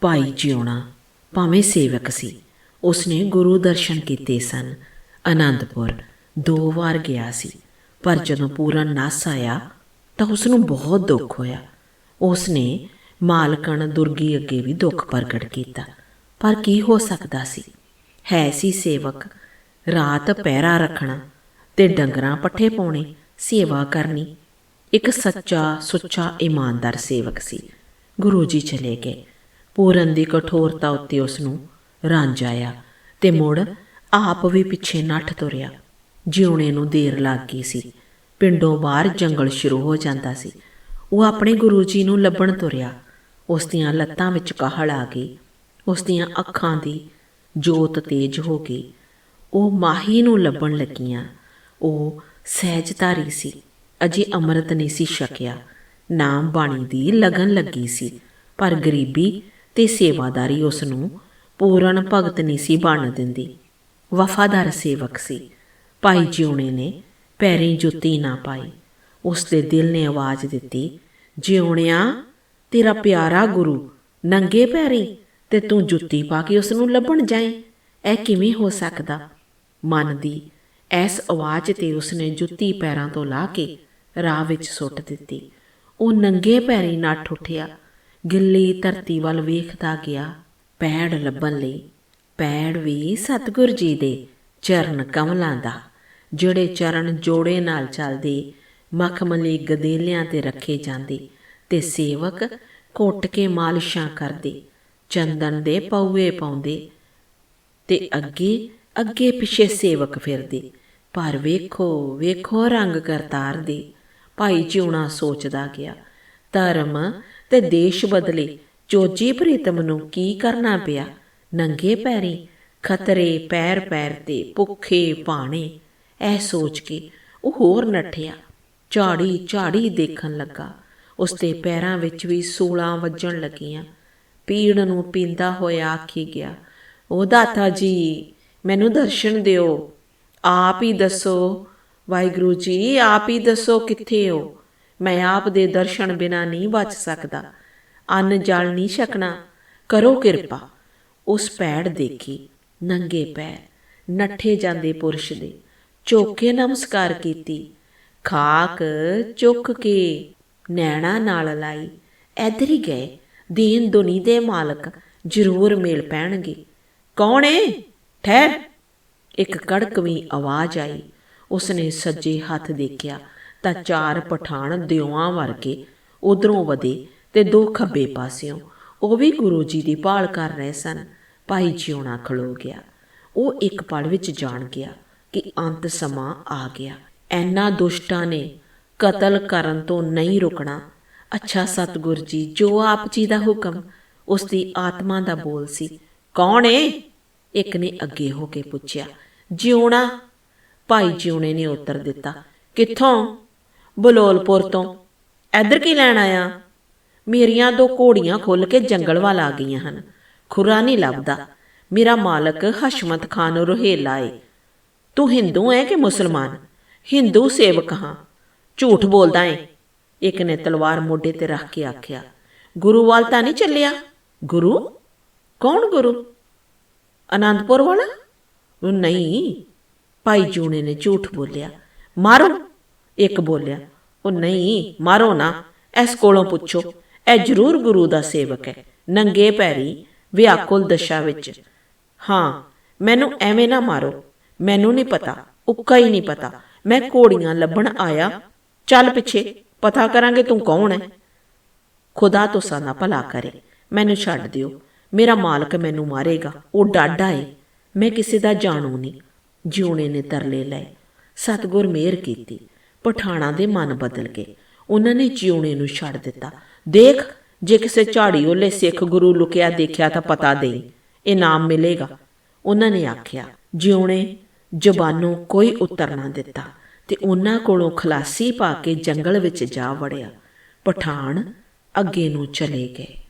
ਭਾਈ ਜਿਉਣਾ ਭਾਵੇਂ ਸੇਵਕ ਸੀ। ਉਸਨੇ ਗੁਰੂ ਦਰਸ਼ਨ ਕੀਤੇ ਸਨ। ਆਨੰਦਪੁਰ ਦੋ ਵਾਰ ਗਿਆ ਸੀ। ਪਰ ਜਦੋਂ ਪੂਰਨ ਨਸ ਆਇਆ ਤਾਂ ਉਸ ਨੂੰ ਬਹੁਤ ਦੁੱਖ ਹੋਇਆ। ਉਸਨੇ ਮਾਲਕਣ ਦੁਰਗੀ ਅੱਗੇ ਵੀ ਦੁੱਖ ਪ੍ਰਗਟ ਕੀਤਾ। ਪਰ ਕੀ ਹੋ ਸਕਦਾ ਸੀ? ਹੈ ਸੀ ਸੇਵਕ। ਰਾਤ ਪਹਿਰਾ ਰੱਖਣਾ ਤੇ ਡੰਗਰਾਂ ਪੱਠੇ ਪਾਉਣੇ, ਸੇਵਾ ਕਰਨੀ। ਇੱਕ ਸੱਚਾ ਸੁੱਚਾ ਇਮਾਨਦਾਰ ਸੇਵਕ ਸੀ। ਗੁਰੂ ਜੀ ਚਲੇ ਗਏ। ਪੂਰਨ ਦੀ ਕਠੋਰਤਾ ਉੱਤੇ ਉਸ ਨੂੰ ਰੰਜ ਆਇਆ ਤੇ ਮੁੜ ਆਪ ਵੀ ਪਿੱਛੇ ਨੱਠ ਤੁਰਿਆ। ਜਿਉਣੇ ਨੂੰ ਦੇਰ ਲੱਗ ਗਈ ਸੀ। ਪਿੰਡੋਂ ਬਾਹਰ ਜੰਗਲ ਸ਼ੁਰੂ ਹੋ ਜਾਂਦਾ ਸੀ। ਉਹ ਆਪਣੇ ਗੁਰੂ ਜੀ ਨੂੰ ਲੱਭਣ ਤੁਰਿਆ। ਉਸ ਦੀਆਂ ਲੱਤਾਂ ਵਿੱਚ ਕਾਹਲ ਆ ਗਈ। ਉਸ ਦੀਆਂ ਅੱਖਾਂ ਦੀ ਜੋਤ ਤੇਜ ਹੋ ਗਈ। ਉਹ ਮਾਹੀ ਨੂੰ ਲੱਭਣ ਲੱਗੀਆਂ। ਉਹ ਸਹਿਜਧਾਰੀ ਸੀ। ਅਜੇ ਅੰਮ੍ਰਿਤ ਨਹੀਂ ਸੀ ਛਕਿਆ। ਨਾਮ ਬਾਣੀ ਦੀ ਲਗਨ ਲੱਗੀ ਸੀ। ਪਰ ਗਰੀਬੀ ਤੇ ਸੇਵਾਦਾਰੀ ਉਸ ਨੂੰ ਪੂਰਨ ਭਗਤ ਨਹੀਂ ਸੀ ਬਣ ਦਿੰਦੀ। ਵਫਾਦਾਰ ਸੇਵਕ ਸੀ। ਭਾਈ ਜਿਉਣੇ ਨੇ ਪੈਰੀਂ ਜੁੱਤੀ ਨਾ ਪਾਈ। ਉਸ ਦੇ ਦਿਲ ਨੇ ਆਵਾਜ਼ ਦਿੱਤੀ, ਜਿਉਣਿਆ, ਤੇਰਾ ਪਿਆਰਾ ਗੁਰੂ, ਨੰਗੇ ਪੈਰੀ ਤੇ ਤੂੰ ਜੁੱਤੀ ਪਾ ਕੇ ਉਸ ਨੂੰ ਲੱਭਣ ਜਾਏ ਇਹ ਕਿਵੇਂ ਹੋ ਸਕਦਾ? ਮਨ ਦੀ ਐਸ ਆਵਾਜ਼ ਤੇ ਉਸਨੇ ਜੁੱਤੀ ਪੈਰਾਂ ਤੋਂ ਲਾ ਕੇ ਰਾਹ ਵਿੱਚ ਸੁੱਟ ਦਿੱਤੀ। ਉਹ ਨੰਗੇ ਪੈਰੀ ਨੱਠ ਉੱਠਿਆ। ਗਿੱਲੀ ਧਰਤੀ ਵੱਲ ਵੇਖਦਾ ਗਿਆ। ਪੈੜ ਲੱਭਣ ਲਈ ਪੈੜ ਵੀ ਸਤਿਗੁਰ ਜੀ ਦੇ ਚਰਨ ਕਮਲਾਂ ਦਾ, ਜਿਹੜੇ ਚਰਨ ਜੋੜੇ ਨਾਲ ਚੱਲਦੇ ਮਖਮਲੀ ਗਦੇਲਿਆਂ ਤੇ ਰੱਖੇ ਜਾਂਦੇ ਤੇ ਸੇਵਕ ਘੁੱਟ ਕੇ ਮਾਲਿਸ਼ਾਂ ਕਰਦੇ, ਚੰਦਨ ਦੇ ਪੌਵੇ ਪਾਉਂਦੇ ਤੇ ਅੱਗੇ ਅੱਗੇ ਪਿੱਛੇ ਸੇਵਕ ਫਿਰਦੇ, ਪਰ ਵੇਖੋ ਵੇਖੋ ਰੰਗ ਕਰਤਾਰ ਦੇ। ਭਾਈ ਜਿਉਣਾ ਸੋਚਦਾ ਗਿਆ, ਧਰਮ ਤੇ ਦੇਸ਼ ਬਦਲੇ। ਚੋਜੀ ਪ੍ਰੀਤਮ ਨੂੰ ਕੀ ਕਰਨਾ ਪਿਆ? ਨੰਗੇ ਪੈਰੀ, ਖਤਰੇ ਪੈਰ ਪੈਰ ਤੇ ਭੁੱਖੇ ਪਾਣੇ ਇਹ ਸੋਚ ਕੇ ਉਹ ਹੋਰ ਨੱਠਿਆ। ਝਾੜੀ ਝਾੜੀ ਦੇਖਣ ਲੱਗਾ। ਉਸ ਦੇ ਪੈਰਾਂ ਵਿੱਚ ਵੀ ਸੂਲਾਂ ਵੱਜਣ ਲੱਗੀਆਂ। ਪੀੜ ਨੂੰ ਪੀਂਦਾ ਹੋਇਆ ਆਖੀ ਗਿਆ, ਉਹ ਦਾਤਾ ਜੀ, ਮੈਨੂੰ ਦਰਸ਼ਨ ਦਿਓ। ਆਪ ਹੀ ਦੱਸੋ। ਵਾਹਿਗੁਰੂ ਜੀ, ਆਪ ਹੀ ਦੱਸੋ ਕਿੱਥੇ ਹੋ? ਮੈਂ ਆਪ ਦੇ ਦਰਸ਼ਨ ਬਿਨਾ ਨਹੀਂ ਬਚ ਸਕਦਾ। ਅੰਨ ਜਲ ਨਹੀਂ ਛਕਣਾ, ਕਰੋ ਕਿਰਪਾ। ਉਸ ਪੈੜ ਦੇਖੀ, ਨੰਗੇ ਪੈਰ, ਨੱਠੇ ਜਾਂਦੇ ਪੁਰਸ਼ ਦੇ। ਚੋਕੇ ਨਮਸਕਾਰ ਕੀਤੀ, ਖਾਕ ਚੁੱਕ ਕੇ ਨੈਣਾ ਨਾਲ ਲਾਈ। ਐਧਰ ਹੀ ਗਏ, ਦੀਨ ਦੁਨੀ ਦੇ ਮਾਲਕ ਜ਼ਰੂਰ ਮੇਲ ਪੈਣਗੇ। ਕੌਣ ਏ? ਠਹਿਰ। ਇੱਕ ਕੜਕਵੀਂ ਆਵਾਜ਼ ਆਈ। ਉਸਨੇ ਸੱਜੇ ਹੱਥ ਦੇਖਿਆ। ਤਾਂ ਚਾਰ ਪਠਾਨ ਦਿਉਆਂ ਵਰਗੇ ਉਧਰੋਂ ਵਧੇ ਤੇ ਦੋ ਖੱਬੇ ਪਾਸਿਓਂ ਉਹ ਵੀ ਗੁਰੂ ਜੀ ਦੀ ਭਾਲ ਕਰ ਰਹੇ ਸਨ। ਭਾਈ ਜਿਉਣਾ ਖਲੋ ਗਿਆ। ਉਹ ਇੱਕ ਪਲ ਵਿੱਚ ਜਾਣ ਗਿਆ ਕਿ ਅੰਤ ਸਮਾਂ ਆ ਗਿਆ। ਐਨਾ ਦੁਸ਼ਟਾਂ ਨੇ ਕਤਲ ਕਰਨ ਤੋਂ ਨਹੀਂ ਰੁਕਣਾ। ਅੱਛਾ ਸਤਿਗੁਰ ਜੀ, ਜੋ ਆਪ ਜੀ ਦਾ ਹੁਕਮ, ਉਸ ਦੀ ਆਤਮਾ ਦਾ ਬੋਲ ਸੀ। ਕੌਣ ਏ? ਇੱਕ ਨੇ ਅੱਗੇ ਹੋ ਕੇ ਪੁੱਛਿਆ। ਜਿਉਣਾ? ਭਾਈ ਜਿਉਣੇ ਨੇ ਉੱਤਰ ਦਿੱਤਾ। ਕਿੱਥੋਂ? ਬਲੋਲਪੁਰ ਤੋਂ। ਇੱਧਰ ਕੀ ਲੈਣ ਆਇਆ? ਮੇਰੀਆਂ ਦੋ ਘੋੜੀਆਂ ਖੁੱਲ ਕੇ ਜੰਗਲ ਵੱਲ ਆ ਗਈਆਂ ਹਨ। ਖੁਰਾ ਨਹੀਂ ਲੱਭਦਾ। ਮੇਰਾ ਮਾਲਕ ਹਸ਼ਮਤ ਖਾਨ ਰੋਹੇਲਾ ਏ। ਤੂੰ ਹਿੰਦੂ ਹੈ ਕਿ ਮੁਸਲਮਾਨ? ਹਿੰਦੂ ਸੇਵਕ ਹਾਂ। ਝੂਠ ਬੋਲਦਾ ਏ। ਇੱਕ ਨੇ ਤਲਵਾਰ ਮੋਢੇ ਤੇ ਰੱਖ ਕੇ ਆਖਿਆ, ਗੁਰੂ ਵੱਲ ਤਾਂ ਨਹੀਂ ਚੱਲਿਆ? ਗੁਰੂ? ਕੌਣ ਗੁਰੂ? ਆਨੰਦਪੁਰ ਵਾਲਾ? ਉਹ ਨਹੀਂ, ਭਾਈ ਜੂਨੇ ਨੇ ਝੂਠ ਬੋਲਿਆ। ਮਾਰੋ ਇੱਕ ਬੋਲਿਆ, ਉਹ ਨਹੀਂ, ਮਾਰੋ ਨਾ। ਇਸ ਕੋਲੋਂ ਪੁੱਛੋ, ਇਹ ਜ਼ਰੂਰ ਗੁਰੂ ਦਾ ਸੇਵਕ ਹੈ। ਨੰਗੇ ਪੈਰੀ, ਵਿਆਕੁਲ ਦਸ਼ਾ ਵਿੱਚ। ਹਾਂ, ਮੈਨੂੰ ਐਵੇਂ ਨਾ ਮਾਰੋ। ਮੈਨੂੰ ਨਹੀਂ ਪਤਾ, ਉੱਕਾ ਹੀ ਨਹੀਂ ਪਤਾ। ਮੈਂ ਘੋੜੀਆਂ ਲੱਭਣ ਆਇਆ। ਚੱਲ ਪਿੱਛੇ, ਪਤਾ ਕਰਾਂਗੇ ਤੂੰ ਕੌਣ ਹੈ। ਖੁਦਾ ਤੁਸਾਂ ਦਾ ਭਲਾ ਕਰੇ। ਮੈਨੂੰ ਛੱਡ ਦਿਓ। ਮੇਰਾ ਮਾਲਕ ਮੈਨੂੰ ਮਾਰੇਗਾ। ਉਹ ਡਾਡਾ ਏ। ਮੈਂ ਕਿਸੇ ਦਾ ਜਾਣੂ ਨਹੀਂ। ਜਿਉਣੇ ਨੇ ਤਰਲੇ ਲਏ। ਸਤਗੁਰ ਮਿਹਰ ਕੀਤੀ। ਪਠਾਣਾ ਦੇ ਮਨ ਬਦਲ ਗਏ। ਉਹਨਾਂ ਨੇ ਜਿਉਣੇ ਨੂੰ ਛੱਡ ਦਿੱਤਾ। ਦੇਖ, ਜੇ ਕਿਸੇ ਝਾੜੀ ਓਲੇ ਸਿੱਖ ਗੁਰੂ ਲੁਕਿਆ ਦੇਖਿਆ ਤਾਂ ਪਤਾ ਦੇ ਇਨਾਮ ਮਿਲੇਗਾ। ਉਹਨਾਂ ਨੇ ਆਖਿਆ, ਜਿਉਣੇ, ਜ਼ਬਾਨੋਂ ਕੋਈ ਉੱਤਰ ਨਾ ਦਿੱਤਾ ਤੇ ਉਹਨਾਂ ਕੋਲੋਂ ਖਲਾਸੀ ਪਾ ਕੇ ਜੰਗਲ ਵਿੱਚ ਜਾ ਵੜਿਆ। ਪਠਾਨ ਅੱਗੇ ਨੂੰ ਚਲੇ ਗਏ।